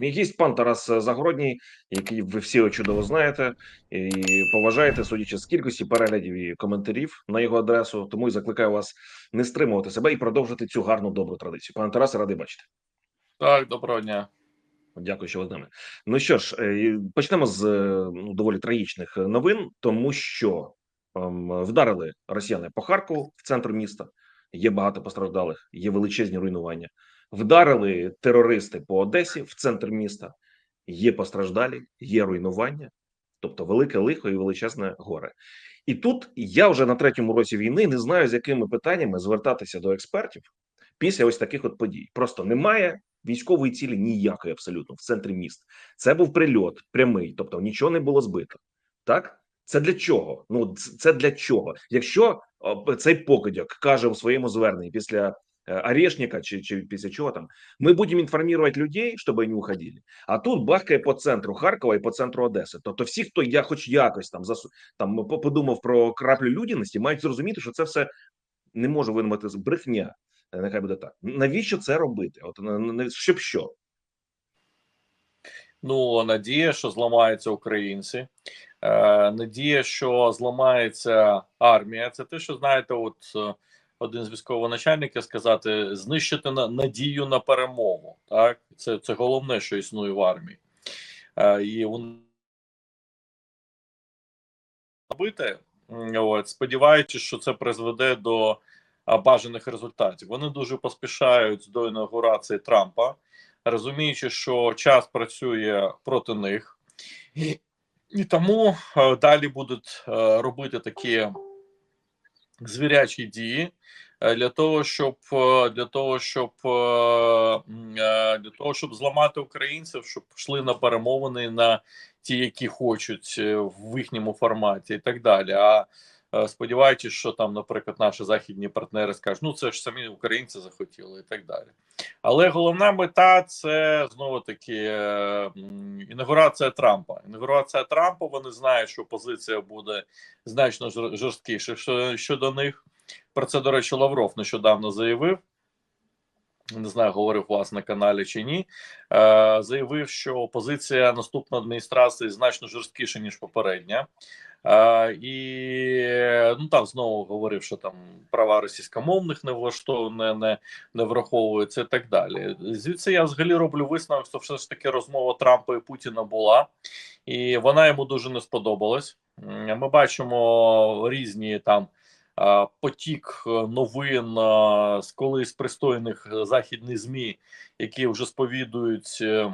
Якийсь пан Тарас Загородній, який ви всі чудово знаєте і поважаєте, судячи з кількості переглядів і коментарів на його адресу. Тому і закликаю вас не стримувати себе і продовжити цю гарну добру традицію. Пане Тарасе, радий бачити. Так, доброго дня. Дякую, що ви з нами. Ну що ж, е, почнемо з е, ну, доволі трагічних новин, тому що ем, вдарили росіяни по Харкову в центр міста. Є багато постраждалих, є величезні руйнування. Вдарили терористи по Одесі в центр міста. Є постраждалі, є руйнування, тобто велике лихо і величезне горе. І тут я вже на третьому році війни не знаю, з якими питаннями звертатися до експертів після ось таких от подій. Просто немає військової цілі ніякої абсолютно в центрі міст. Це був прильот прямий, тобто нічого не було збито. Так це для чого? Ну це для чого? Якщо цей покидьок каже у своєму зверненні після Орешника чи, після чого там, ми будемо інформувати людей, щоб вони уходили. А тут бахкає по центру Харкова і по центру Одеси. Тобто, всі, хто я хоч якось там засу там подумав про краплю людяності, мають зрозуміти, що це все не може винувати з брехня. Нехай буде так. Навіщо це робити? От щоб що? Ну надія, що зламаються українці, е, надія, що зламається армія. Це те, що знаєте, от один з військовоначальників сказати: знищити на надію на перемогу. Так, це це головне, що існує в армії, е, і робити. От сподіваючись, що це призведе до бажаних результатів. Вони дуже поспішають до інаугурації Трампа, розуміючи, що час працює проти них, і, і тому е, далі будуть е, робити такі звірячі дії. е, Для того щоб е, для того, щоб е, для того, щоб зламати українців, щоб йшли на перемовини на ті, які хочуть в їхньому форматі, і так далі. А сподіваючись, що там, наприклад, наші західні партнери скажуть, ну це ж самі українці захотіли і так далі. Але головна мета це знову таки е, інаугурація Трампа. Інаугурація Трампа. Вони знають, що позиція буде значно жорсткіша щодо них. Про це, до речі, Лавров нещодавно заявив. Не знаю, говорив вас на каналі чи ні. Е, Заявив, що позиція наступної адміністрації значно жорсткіша ніж попередня. І ну там знову говорив, що там права російськомовних не влаштоване, не не враховуються і так далі. Звідси я взагалі роблю висновок, що все ж таки розмова Трампа і Путіна була, і вона йому дуже не сподобалась. Ми бачимо різні там потік новин з колись пристойних західних змі, які вже сповідують е,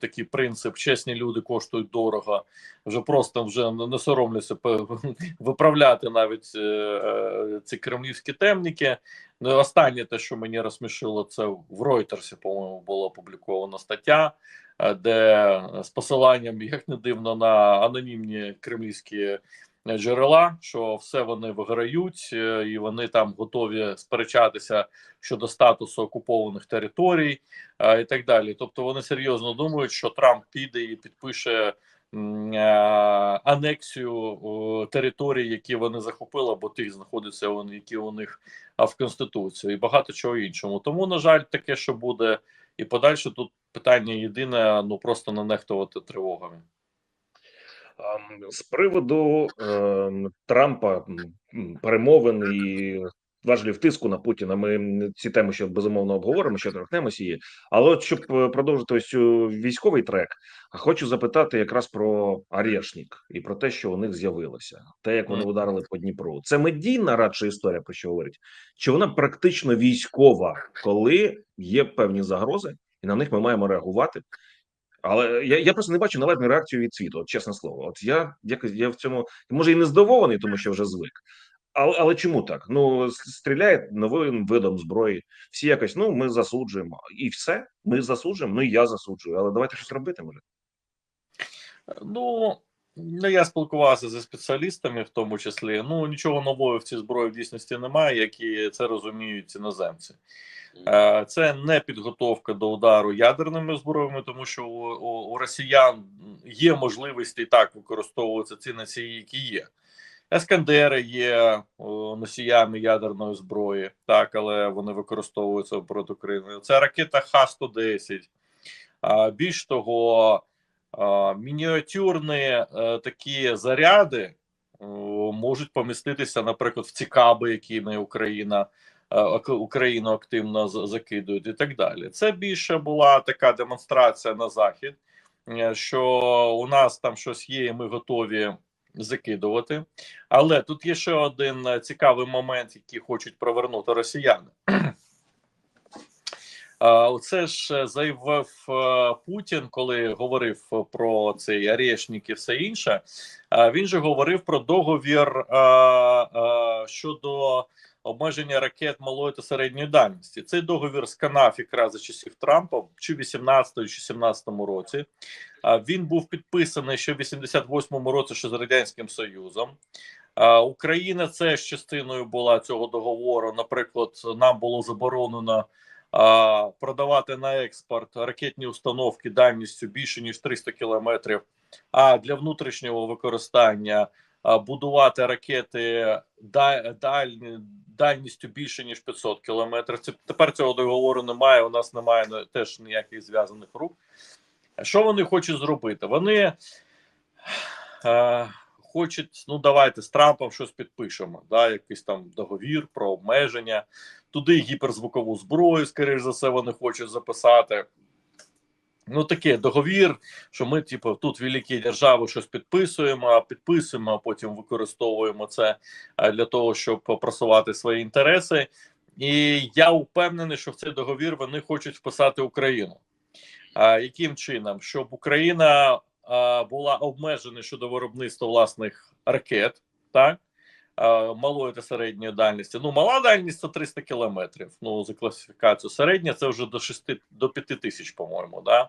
такий принцип: чесні люди коштують дорого, вже просто вже не соромлюся виправляти навіть е, е, ці кремлівські темники. Ну, останнє те, що мені розсмішило, це в Ройтерсі, по-моєму, була опублікована стаття, де з посиланням, як не дивно, на анонімні кремлівські джерела, що все вони виграють, е, і вони там готові сперечатися щодо статусу окупованих територій і так далі. Тобто вони серйозно думають, що Трамп піде і підпише. Анексію територій, які вони захопили, або тих знаходяться вони, які у них в конституції, і багато чого іншому. Тому на жаль, таке, що буде, і подальше тут питання єдине: ну просто не нехтувати тривогами. З приводу е, Трампа перемовин і важлів тиску на Путіна. Ми ці теми ще безумовно обговоримо, ще торкнемося її. Але от щоб е, продовжити ось цю військовий трек, хочу запитати якраз про Арешнік і про те, що у них з'явилося, те, як вони ударили по Дніпру. Це медійна радше історія, про що говорить, чи вона практично військова, коли є певні загрози, і на них ми маємо реагувати. Але я я просто не бачу належної реакції від світу, от чесне слово. От я якось я в цьому може і не здивований, тому що вже звик. Але але чому так? Ну стріляє новим видом зброї. Всі якось ну ми засуджуємо, і все. Ми засуджуємо. Ну і я засуджую. Але давайте щось робити. Може, ну Ну, я спілкувався зі спеціалістами, в тому числі. Ну нічого нового в цій зброї в дійсності немає, які це розуміють іноземці. Е, це не підготовка до удару ядерними зброями, тому що у, у, у росіян є можливості і так використовуватися ці носії, які є. Ескандери є носіями ядерної зброї, так, але вони використовуються проти України. Це ракета Х-110. Більш того, мініатюрні е, такі заряди е, можуть поміститися, наприклад, в ці каби, якими Україна е, Україну активно закидують, і так далі. Це більше була така демонстрація на захід, е, що у нас там щось є, і ми готові закидувати. Але тут є ще один е, цікавий момент, який хочуть провернути росіяни. Оце ж е, заявив е, Путін, коли говорив про цей арешник і все інше. Він же говорив про договір щодо обмеження ракет малої та середньої дальності. Цей договір сканав якраз за часів Трампа чи в 18 чи 17 році. Він був підписаний ще в 88-му році ще з радянським Союзом. Україна це ж частиною була цього договору. Наприклад, нам було заборонено продавати на експорт ракетні установки дальністю більше ніж 300 кілометрів. А для внутрішнього використання будувати ракети дальні, дальністю більше ніж 500 кілометрів. Це тепер цього договору немає. У нас немає теж ніяких зв'язаних рук. Що вони хочуть зробити? Вони е, хочуть, ну давайте з Трампом щось підпишемо. Да, якийсь там договір про обмеження. Туди гіперзвукову зброю, скоріш за все, вони хочуть записати. Ну, таке договір, що ми, типу, тут великі держави щось підписуємо, а підписуємо, а потім використовуємо це е, для того, щоб просувати свої інтереси. І я впевнений, що в цей договір вони хочуть вписати Україну. А, яким чином? Щоб Україна а, була обмежена щодо виробництва власних ракет, так? А, малої та середньої дальності. Ну, мала дальність це 300 кілометрів. Ну, за класифікацію середня це вже до 6 до 5 тисяч, по-моєму. Да?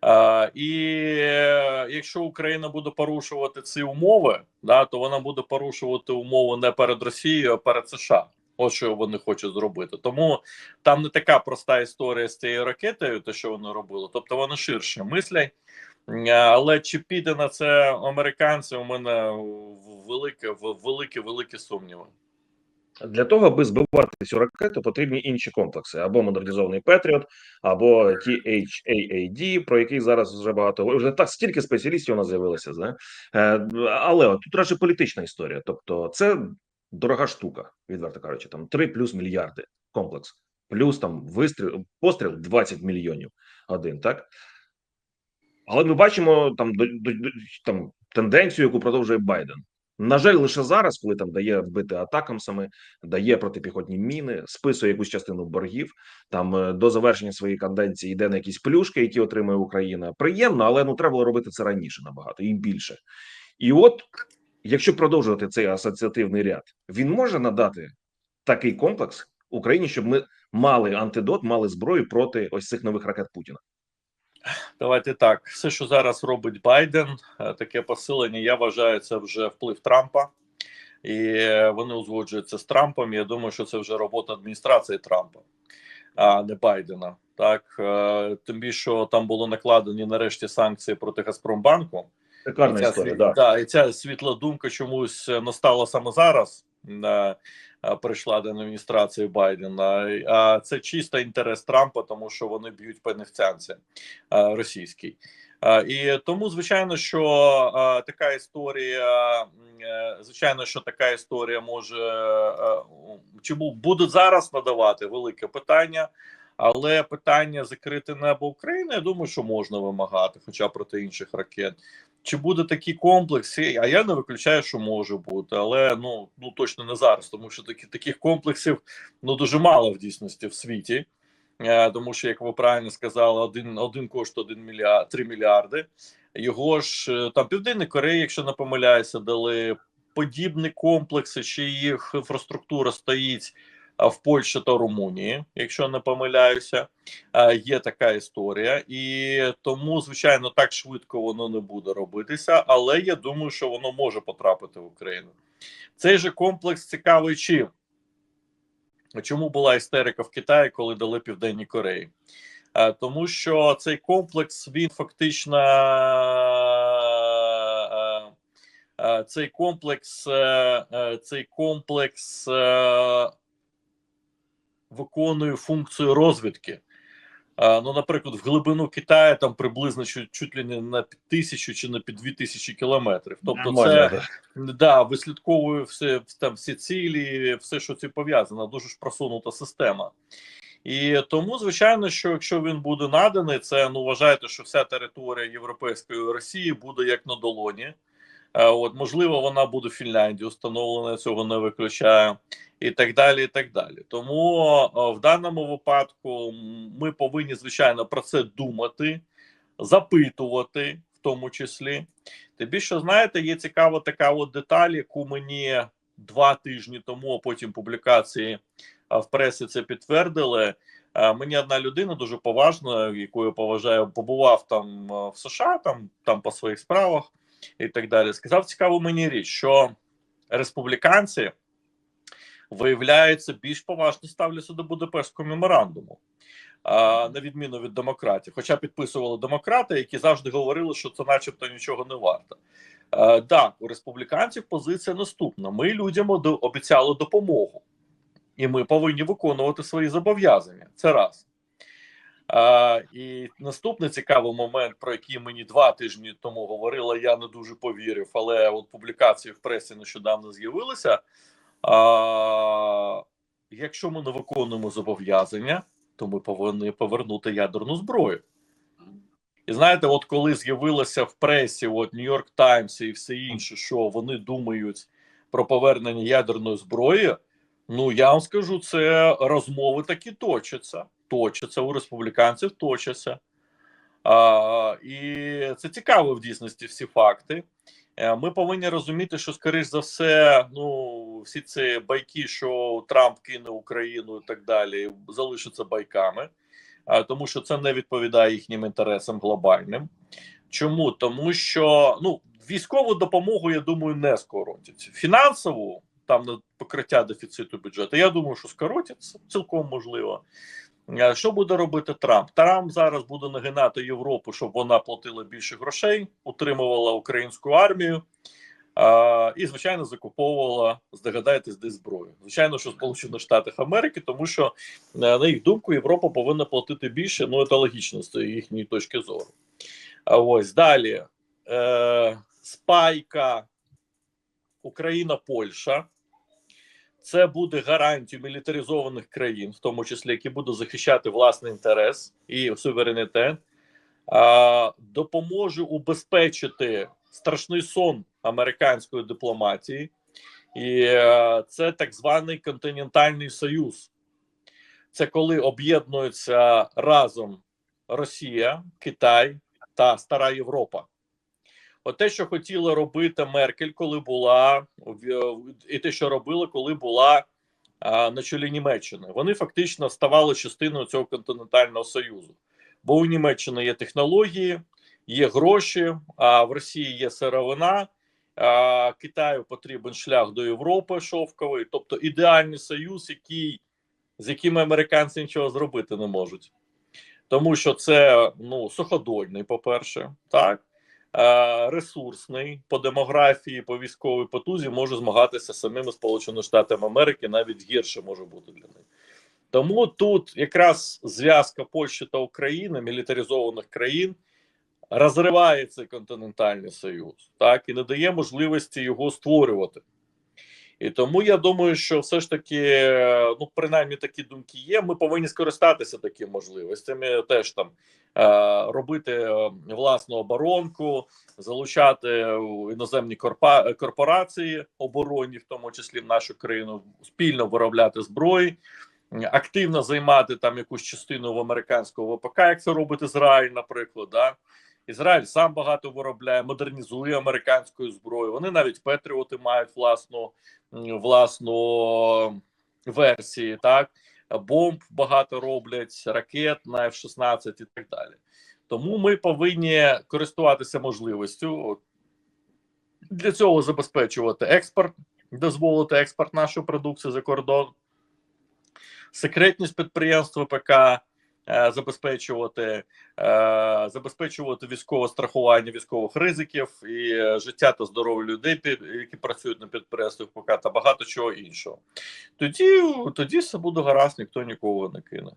А, і е, якщо Україна буде порушувати ці умови, да, то вона буде порушувати умови не перед Росією, а перед США. Ось що вони хочуть зробити. Тому там не така проста історія з цією ракетою, те, що вони робили. Тобто вони ширше мислять. Але чи піде на це американці? У мене велике, велике, велике сумніви. Для того, аби збивати цю ракету, потрібні інші комплекси: або модернізований Петріот, або THAAD, про який зараз вже багато. Вже так стільки спеціалістів у нас з'явилося. Е, але от тут радше політична історія. Тобто, це дорога штука, відверто кажучи, там 3 плюс мільярди комплекс, плюс там вистріл, постріл 20 мільйонів один, так? Але ми бачимо там до, до, там тенденцію, яку продовжує Байден. На жаль, лише зараз, коли там дає вбити атакамсами, дає протипіхотні міни, списує якусь частину боргів. Там е, до завершення своєї каденції йде на якісь плюшки, які отримує Україна. Приємно, але ну треба було робити це раніше набагато і більше. І от, якщо продовжувати цей асоціативний ряд, він може надати такий комплекс Україні, щоб ми мали антидот, мали зброю проти ось цих нових ракет Путіна. Давайте так. Все, що зараз робить Байден, е, таке посилення, я вважаю, це вже вплив Трампа, і вони узгоджуються з Трампом. Я думаю, що це вже робота адміністрації Трампа, а не Байдена. Так е, тим більше що там було накладені нарешті санкції проти Газпромбанку. Ця, історія, світ- да. да, і ця світла думка чомусь е, настала саме зараз. Е, Прийшла до адміністрації Байдена, а це чисто інтерес Трампа, тому що вони б'ють по нефтянці е, російській. Е, І тому, звичайно, що така історія, звичайно, що така історія може чи бу- будуть зараз надавати велике питання. Але питання закрити небо України, я думаю, що можна вимагати, хоча проти інших ракет. Чи буде такий комплекс? А я не виключаю, що може бути, але ну ну точно не зараз, тому що такі таких комплексів ну дуже мало в дійсності в світі. Е, тому що, як ви правильно сказали, один один коштує 1 мільярд 3 мільярди. Його ж е, там Південна Корея, якщо не помиляюся, дали подібні комплекси, чи їх інфраструктура стоїть в Польщі та Румунії, якщо не помиляюся. Е, Є така історія, і тому, звичайно, так швидко воно не буде робитися, але я думаю, що воно може потрапити в Україну. Цей же комплекс цікавий чим? Чому була істерика в Китаї, коли дали Південній Кореї? Е, Тому що цей комплекс він фактично е, е, цей комплекс, е, е, цей комплекс е, виконує функцію розвідки. ну, наприклад, в глибину Китаю там приблизно чуть, чуть ли не на тисячу чи на під дві тисячі кілометрів. Тобто, Нормально, це да. да, вислідковує все там всі цілі, все, що це пов'язано, дуже ж просунута система. І тому, звичайно, що якщо він буде наданий, це ну вважайте, що вся територія Європейської Росії буде як на долоні. От можливо, вона буде в Фінляндії установлена, цього не виключає, і так далі. І так далі. Тому в даному випадку ми повинні звичайно про це думати, запитувати, в тому числі. Тим більше, знаєте, є цікава така от деталь, яку мені два тижні тому, а потім публікації в пресі це підтвердили. Мені одна людина дуже поважна, яку я поважаю, побував там в США, там, там по своїх справах і так далі. Сказав цікаву мені річ, що республіканці виявляється більш поважно ставляться до Будапештського меморандуму. На відміну від демократів, хоча підписували демократи, які завжди говорили, що це, начебто, нічого не варто. Так, у республіканців позиція наступна: ми людям обіцяли допомогу, і ми повинні виконувати свої зобов'язання. Це раз. І наступний цікавий момент, про який мені два тижні тому говорила, я не дуже повірив, але от публікації в пресі нещодавно з'явилися. А, якщо ми не виконуємо зобов'язання, то ми повинні повернути ядерну зброю. І знаєте, от коли з'явилося в пресі, от Нью-Йорк Таймс і все інше, що вони думають про повернення ядерної зброї, ну я вам скажу, це розмови такі точаться. Точаться у республіканців, точаться. А, і це цікаво в дійсності всі факти. Е, Ми повинні розуміти, що, скоріш за все, ну всі ці байки, що Трамп кине Україну і так далі, залишаться байками, а, тому що це не відповідає їхнім інтересам глобальним. Чому? Тому що ну, військову допомогу, я думаю, не скоротять. Фінансову, там на покриття дефіциту бюджету, я думаю, що скоротяться цілком можливо. Е, Що буде робити Трамп? Трамп зараз буде нагинати Європу, щоб вона платила більше грошей, утримувала українську армію а, і, звичайно, закуповувала, здогадайтесь, десь зброю. Звичайно, що Сполучених Штатів Америки, тому що е, на їх думку Європа повинна платити більше. Ну це логічно з їхньої точки зору. А ось далі е, спайка Україна, Польща. Це буде гарантією мілітаризованих країн, в тому числі які будуть захищати власний інтерес і суверенітет, а, допоможе убезпечити страшний сон американської дипломатії, і е, це так званий континентальний союз. Це коли об'єднуються разом Росія, Китай та Стара Європа. От те, що хотіла робити Меркель, коли була і те, що робила, коли була на чолі Німеччини, вони фактично ставали частиною цього континентального союзу. Бо у Німеччини є технології, є гроші, а в Росії є сировина. А, Китаю потрібен шлях до Європи шовковий, тобто ідеальний союз, який, з яким американці нічого зробити не можуть. Тому що це ну суходольний, по-перше, так е, ресурсний по демографії, по військовій потузі може змагатися самими Сполученими Штатами Америки, навіть гірше може бути для них. Тому тут якраз зв'язка Польщі та України, мілітаризованих країн, розриває цей континентальний союз, так і не дає можливості його створювати. І тому я думаю, що все ж таки, е, ну принаймні такі думки є. Ми повинні скористатися такими можливостями, теж там е, робити е, власну оборонку, залучати іноземні корпорації оборонні, в тому числі в нашу країну, спільно виробляти зброї, активно займати там якусь частину в американського ВПК, як це робить Ізраїль, наприклад. Да? Ізраїль сам багато виробляє, модернізує американською зброєю. Вони навіть Петріоти мають власну власну версії, так бомб багато роблять, ракет на F-16 і так далі. Тому ми повинні користуватися можливістю для цього забезпечувати експорт, дозволити експорт нашої продукції за кордон, секретність підприємств ВПК забезпечувати, е, забезпечувати військове страхування військових ризиків і е, життя та здоров'я людей, які працюють на підприємствах ПК та багато чого іншого. Тоді, тоді все буде гаразд, ніхто нікого не кине.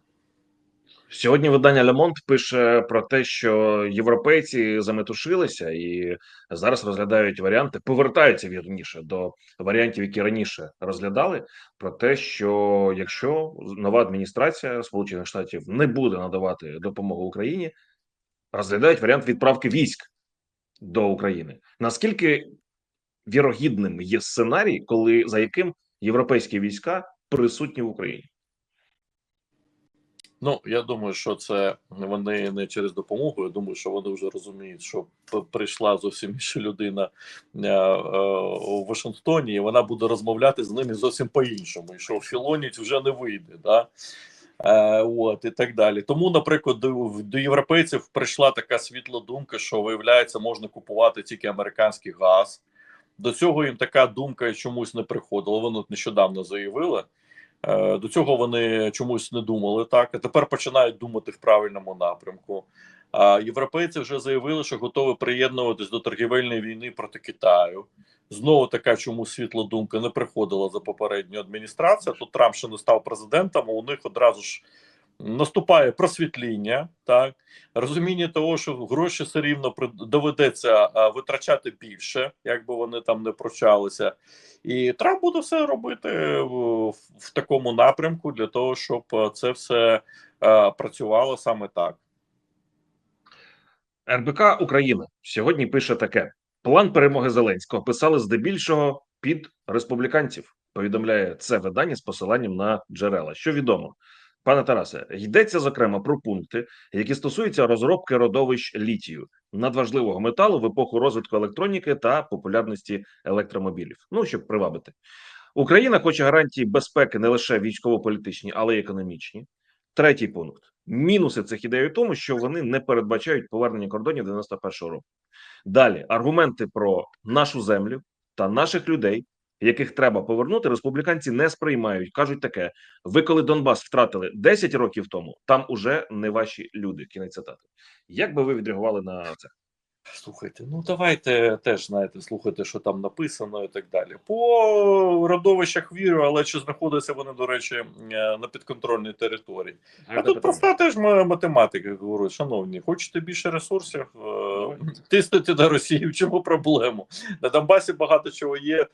Сьогодні видання Monde пише про те, що європейці заметушилися і зараз розглядають варіанти, повертаються вірніше до варіантів, які раніше розглядали, про те, що якщо нова адміністрація Сполучених Штатів не буде надавати допомогу Україні, розглядають варіант відправки військ до України. Наскільки вірогідним є сценарій, коли за яким європейські війська присутні в Україні? Ну я думаю, що це вони не через допомогу. Я думаю, що вони вже розуміють, що прийшла зовсім інша людина е, е, у Вашингтоні, і вона буде розмовляти з ними зовсім по-іншому. І що філоніть вже не вийде, да? Е, от і так далі. Тому, наприклад, до, до європейців прийшла така світла думка, що виявляється, можна купувати тільки американський газ. До цього їм така думка чомусь не приходила. Вони нещодавно заявили. Е, До цього вони чомусь не думали так, а тепер починають думати в правильному напрямку. А європейці вже заявили, що готові приєднуватись до торгівельної війни проти Китаю. Знову така чому світла думка не приходила за попередню адміністрацію. Тут Трамп ще не став президентом, а у них одразу ж наступає просвітління, так розуміння того, що гроші все рівно доведеться витрачати більше, як би вони там не прощалися. І Трамп буде все робити в, в такому напрямку для того, щоб це все е, працювало саме так. РБК Україна сьогодні пише таке: план перемоги Зеленського писали здебільшого під республіканців. Повідомляє це видання з посиланням на джерела. Що відомо, пане Тарасе, йдеться зокрема про пункти, які стосуються розробки родовищ літію, надважливого металу в епоху розвитку електроніки та популярності електромобілів. Ну щоб привабити. Україна хоче гарантії безпеки не лише військово-політичні, але й економічні. Третій пункт: мінуси цих ідей у тому, що вони не передбачають повернення кордонів 91-го року. Далі аргументи про нашу землю та наших людей, яких треба повернути, республіканці не сприймають. кажуть таке: ви, коли Донбас втратили 10 років тому, там уже не ваші люди. Кінець цитати. Як би ви відреагували на це? Слухайте, ну давайте теж знаєте, слухайте, що там написано і так далі. По родовищах вірю, але чи знаходяться вони, до речі, е, на підконтрольній території? А тут проста теж ма- математика. Говорю, шановні, хочете більше ресурсів, е, тиснути на Росію. В чому проблему? На Донбасі багато чого є,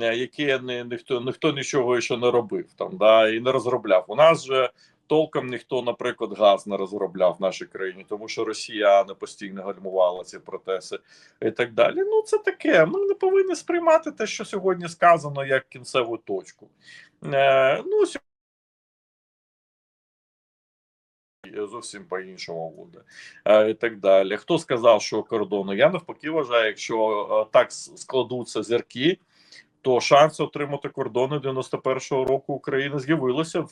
е, яке не, ніхто ніхто нічого ще не робив там, да, і не розробляв. У нас же толком ніхто, наприклад, газ не розробляв в нашій країні, тому що росіяни постійно гальмували ці протеси і так далі. Ну це таке. Ми не повинні сприймати те, що сьогодні сказано, як кінцеву точку. Е, ну, зовсім по-іншому буде. Е, і так далі. Хто сказав, що кордону? Я навпаки вважаю, якщо е, так складуться зірки, то шанси отримати кордони 91-го року України з'явилися в,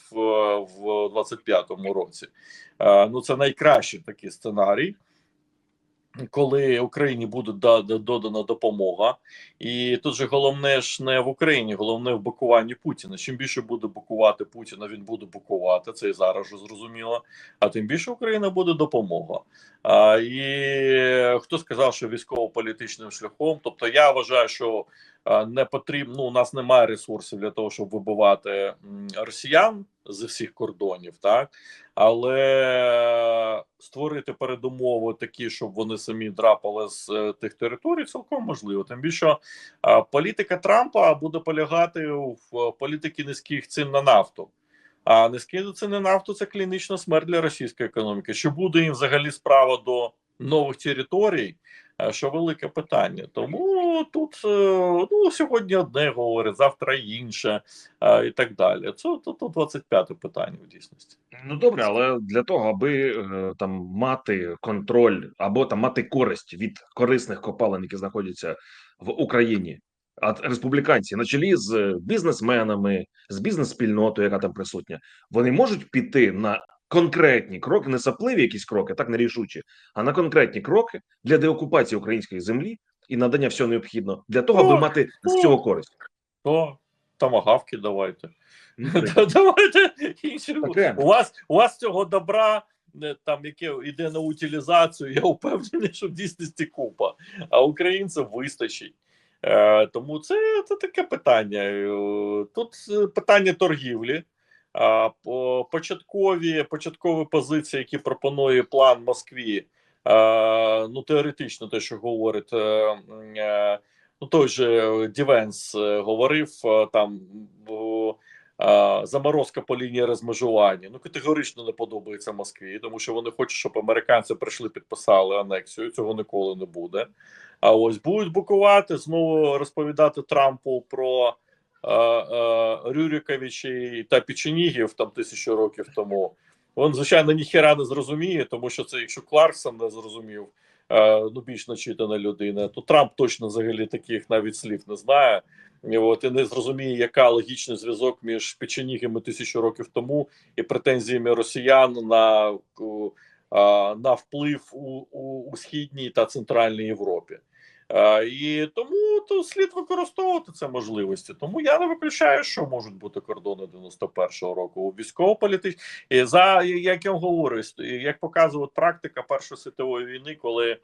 в 25-му році. Е, ну, це найкращий такий сценарій. Коли Україні буде да- да- додана допомога, і тут же головне ж не в Україні, головне в бокуванні Путіна. Чим більше буде бокувати Путіна, він буде бокувати. Це і зараз вже зрозуміло. А тим більше Україна буде допомога. А, і хто сказав, що військово-політичним шляхом? Тобто, я вважаю, що не потрібно. Ну, у нас немає ресурсів для того, щоб вибивати росіян з всіх кордонів, так але створити передумови такі, щоб вони самі драпали з е, тих територій, цілком можливо. Тим більше політика Трампа буде полягати в е, політики низьких цін на нафту. А низькі ціни на нафту це клінічна смерть для російської економіки. Чи буде їм взагалі справа до нових територій? е, Що велике питання. Тому тут е, ну сьогодні одне говорить, завтра інше е, і так далі. Це тут 25 питання в дійсності. Ну добре, але для того, аби там мати контроль або там мати користь від корисних копалин, які знаходяться в Україні, а республіканці на чолі з бізнесменами, з бізнес-спільнотою, яка там присутня, вони можуть піти на конкретні кроки, не сапливі якісь кроки, так нерішучі, а на конкретні кроки для деокупації української землі і надання всього необхідного для того, аби мати з цього користь. То тамагавки давайте. Ну, Давайте У вас у вас цього добра, е, там яке йде на утилізацію, я впевнений, що в дійсності купа, а українцям вистачить. Е, тому це, це таке питання. Е, Тут е, питання торгівлі. Початкові початкові позиції, які пропонує план Москві. Ну, теоретично, те, що говорить, е, е, ну той же Дівенс е, говорив там заморозка по лінії розмежування. Ну категорично не подобається Москві, тому що вони хочуть, щоб американці прийшли, підписали анексію. Цього ніколи не буде. А ось будуть букувати знову розповідати Трампу про е, та Печенігів там тисячу років тому. Він, звичайно, ніхера не зрозуміє, тому що це, якщо Кларксон не зрозумів, ну більш начитана людина, то Трамп точно взагалі таких навіть слів не знає. І от і не зрозуміє, яка логічний зв'язок між печенігами тисячу років тому і претензіями росіян на, на вплив у, у, у східній та центральній Європі. І тому то слід використовувати це можливості. Тому я не виключаю, що можуть бути кордони 91-го року у військово-політичні за як я говорю, як показує практика Першої світової війни, коли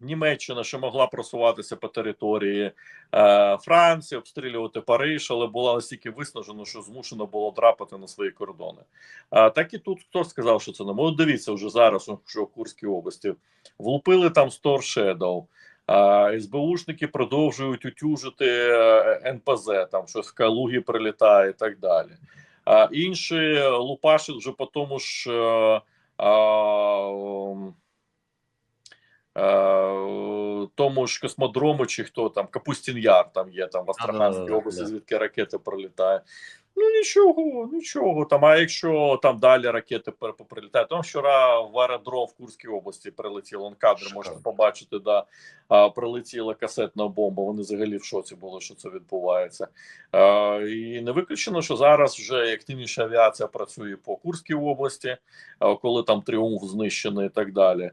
Німеччина ще могла просуватися по території е, Франції, обстрілювати Париж, але була настільки виснажена, що змушена було драпати на свої кордони. А так і тут хто сказав, що це не може. Дивіться вже зараз, що в Курській області влупили там Стор Shadow. А СБУшники продовжують утюжити е, НПЗ, там щось в Калугі прилітає і так далі. А інші лупашать вже по тому ж. е, а, е, тому ж космодрому, чи хто там Капустін Яр там є там в Астраханській області, звідки ракети прилітають. Ну нічого, нічого. Там, а якщо там далі ракети поприлітають, там вчора в аеродром в Курській області прилетіло. Он кадр Шикарно. можна побачити, да, прилетіла касетна бомба. Вони взагалі в шоці були, що це відбувається. А, і не виключено, що зараз вже активніша авіація працює по Курській області, коли там тріумф знищений і так далі.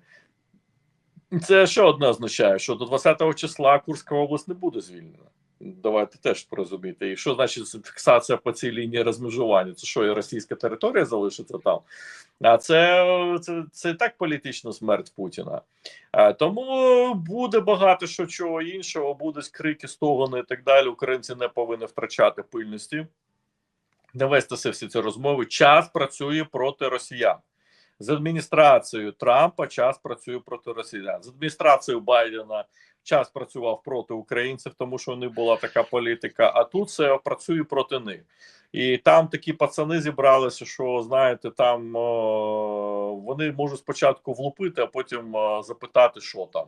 Це що одне означає, що до 20 числа Курська область не буде звільнена. Давайте теж порозуміти. І що значить фіксація по цій лінії розмежування? Це що, і російська територія залишиться там? А це, це, це так політична смерть Путіна. А, тому буде багато що чого іншого, будуть крики, стогони і так далі. Українці не повинні втрачати пильності, не вестися всі ці розмови. Час працює проти росіян. З адміністрацією Трампа час працює проти росіян. З адміністрацією Байдена час працював проти українців, тому що у них була така політика. А тут це працює проти них. І там такі пацани зібралися, що знаєте, там о, вони можуть спочатку влупити, а потім о, запитати, що там.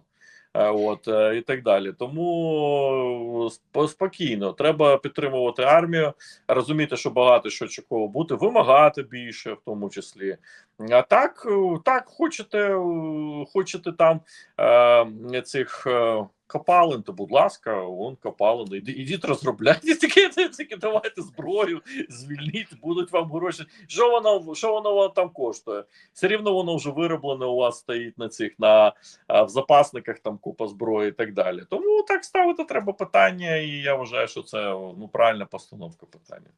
Е, От е, і так далі. Тому сп- спокійно треба підтримувати армію, розуміти, що багато що чого бути, вимагати більше, в тому числі. А так, е, так хочете, е, хочете там е, цих е, копалин, то будь ласка, вон копалини. Ідіть розробляйте таке, таке, давайте зброю, звільніть, будуть вам гроші. Що воно, що воно там коштує? Все рівно воно вже вироблене у вас стоїть на цих на в запасниках там купа зброї і так далі. Тому так ставити треба питання, і я вважаю, що це ну правильна постановка питання.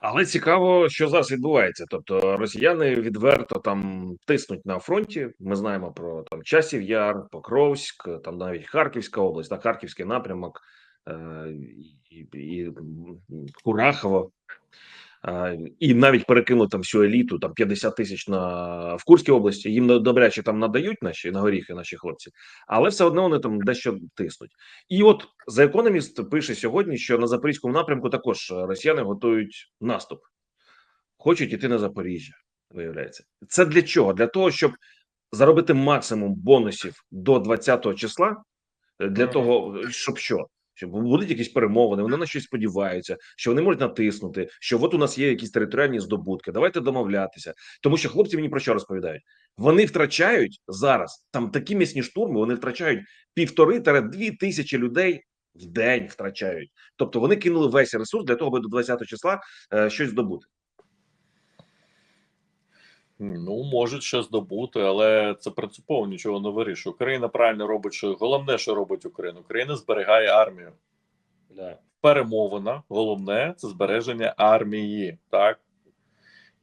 Але цікаво, що зараз відбувається. Тобто росіяни відверто там тиснуть на фронті. Ми знаємо про там часів Яр, Покровськ, там навіть Харківська область, та Харківський напрямок е, і, і, Курахово. Е, І навіть перекинуть там всю еліту, там 50 тисяч на в Курській області. Їм на- добряче там надають наші на горіхи, наші хлопці, але все одно вони там дещо тиснуть. І от за економіст пише сьогодні, що на запорізькому напрямку також е, росіяни готують наступ, хочуть іти на Запоріжжя. Виявляється, це для чого? Для того, щоб заробити максимум бонусів до 20 числа. е, Для того, щоб що? Щоб будуть якісь перемовини, вони на щось сподіваються, що вони можуть натиснути, що от у нас є якісь територіальні здобутки. Давайте домовлятися. Тому що хлопці мені про що розповідають? Вони втрачають зараз там такі м'ясні штурми. Вони втрачають півтори та дві тисячі людей в день. Втрачають. Тобто вони кинули весь ресурс для того, аби до 20 числа е, щось здобути. Ну, можуть ще здобути, але це принципово нічого не вирішує. Україна правильно робить, що головне, що робить Україна. Україна зберігає армію. Да. Перемовина, головне це збереження армії, так.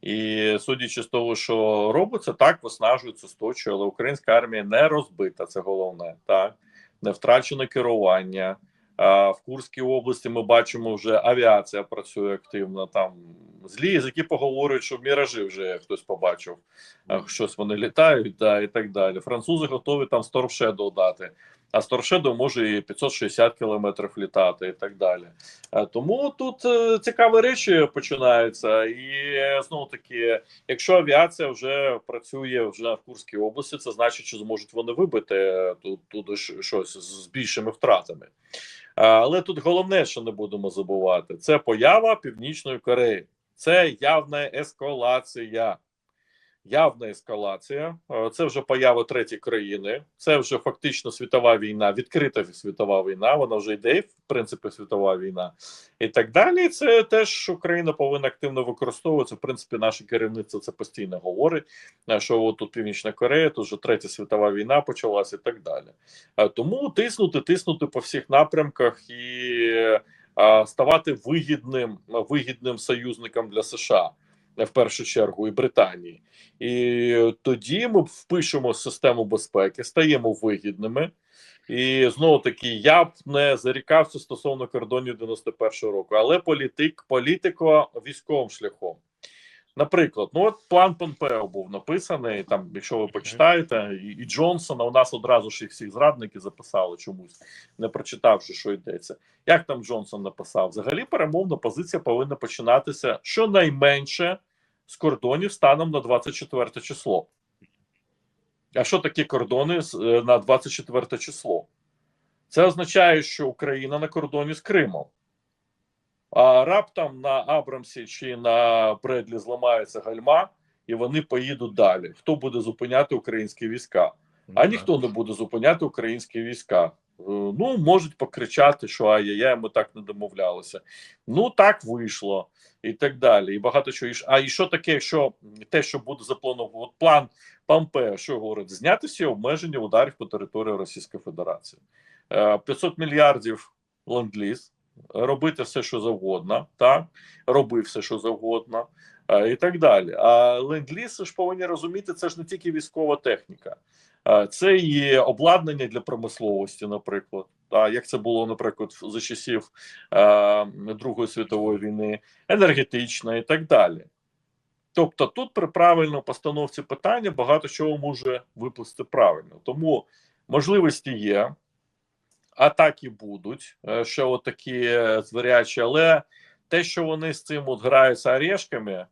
І судячи з того, що робиться, так виснажується, сточує, але українська армія не розбита, це головне, так не втрачено керування, А в Курській області ми бачимо, вже авіація працює активно. Там злі язики поговорюють, що міражі вже хтось побачив, щось вони літають, да, і так далі. Французи готові там Shadow дати. А Shadow може і 560 кілометрів літати, і так далі. Тому тут е, цікаві речі починаються. І е, знову таки, якщо авіація вже працює вже в Курській області, це значить, що зможуть вони вибити е, тут, тут щось з більшими втратами. Але тут головне, що не будемо забувати, це поява Північної Кореї. Це явна ескалація. Явна ескалація. Е, Це вже поява третьої країни. Це вже фактично світова війна, відкрита світова війна. Вона вже йде, в принципі, світова війна і так далі. Це теж Україна повинна активно використовуватися. В принципі, наше керівництво це постійно говорить. е, Що от тут Північна Корея, тут вже третя світова війна почалася, і так далі. Е, Тому тиснути, тиснути по всіх напрямках і ставати вигідним вигідним союзником для США. В першу чергу і Британії, і тоді ми впишемо систему безпеки, стаємо вигідними. І знову таки я б не зарікався стосовно кордонів 91-го року, але політик, політико військовим шляхом. Наприклад, ну от план Помпео був написаний. Там, якщо ви почитаєте, і, і Джонсона у нас одразу ж їх всіх зрадників записали чомусь, не прочитавши, що йдеться. Як там Джонсон написав? Взагалі перемовна позиція повинна починатися щонайменше з кордонів станом на 24 число. А що такі кордони е, на 24 число? Це означає, що Україна на кордоні з Кримом. А раптом на Абрамсі чи на Бредлі зламається гальма, і вони поїдуть далі. Хто буде зупиняти українські війська? А ніхто не буде зупиняти українські війська. Е, Ну, можуть покричати, що ай-яй-яй, ми так не домовлялися. Ну так вийшло, і так далі. І багато чого. А і що таке, якщо те, що буде заплановано, от план Помпео, що говорить, зняти всі обмеження ударів по території Російської Федерації. Е, 500 мільярдів ленд-ліз, робити все, що завгодно, так, роби все, що завгодно, е, і так далі. А ленд-ліз, ж повинні розуміти, це ж не тільки військова техніка. Е, Це і обладнання для промисловості, наприклад. А як це було, наприклад, за часів е, Другої світової війни, енергетична і так далі. Тобто, тут при правильній постановці питання багато чого може виплисти правильно. Тому можливості є, атаки будуть, ще отакі от е, зверячі, але те, що вони з цим от граються орешками, е,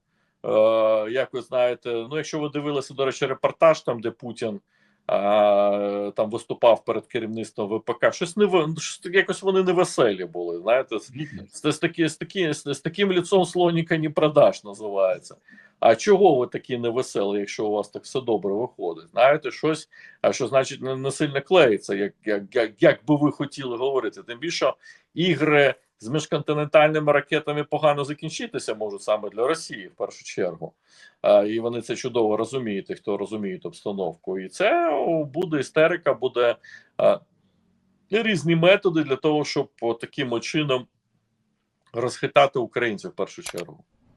як ви знаєте, ну якщо ви дивилися, до речі, репортаж там, де Путін там виступав перед керівництвом ВПК. Щось не щось якось вони не веселі були. Знаєте, з, з, з, такі, з, такі, з, з таким лицом слоніка не продаш, називається. А чого ви такі невеселі, якщо у вас так все добре виходить? Знаєте, щось, а що значить не, не сильно клеїться, як, як, як, як би ви хотіли говорити. Тим більше ігри з міжконтинентальними ракетами погано закінчитися можуть саме для Росії в першу чергу. І вони це чудово розуміють, хто розуміє обстановку. І це буде істерика, буде різні методи для того, щоб таким чином розхитати українців в першу чергу.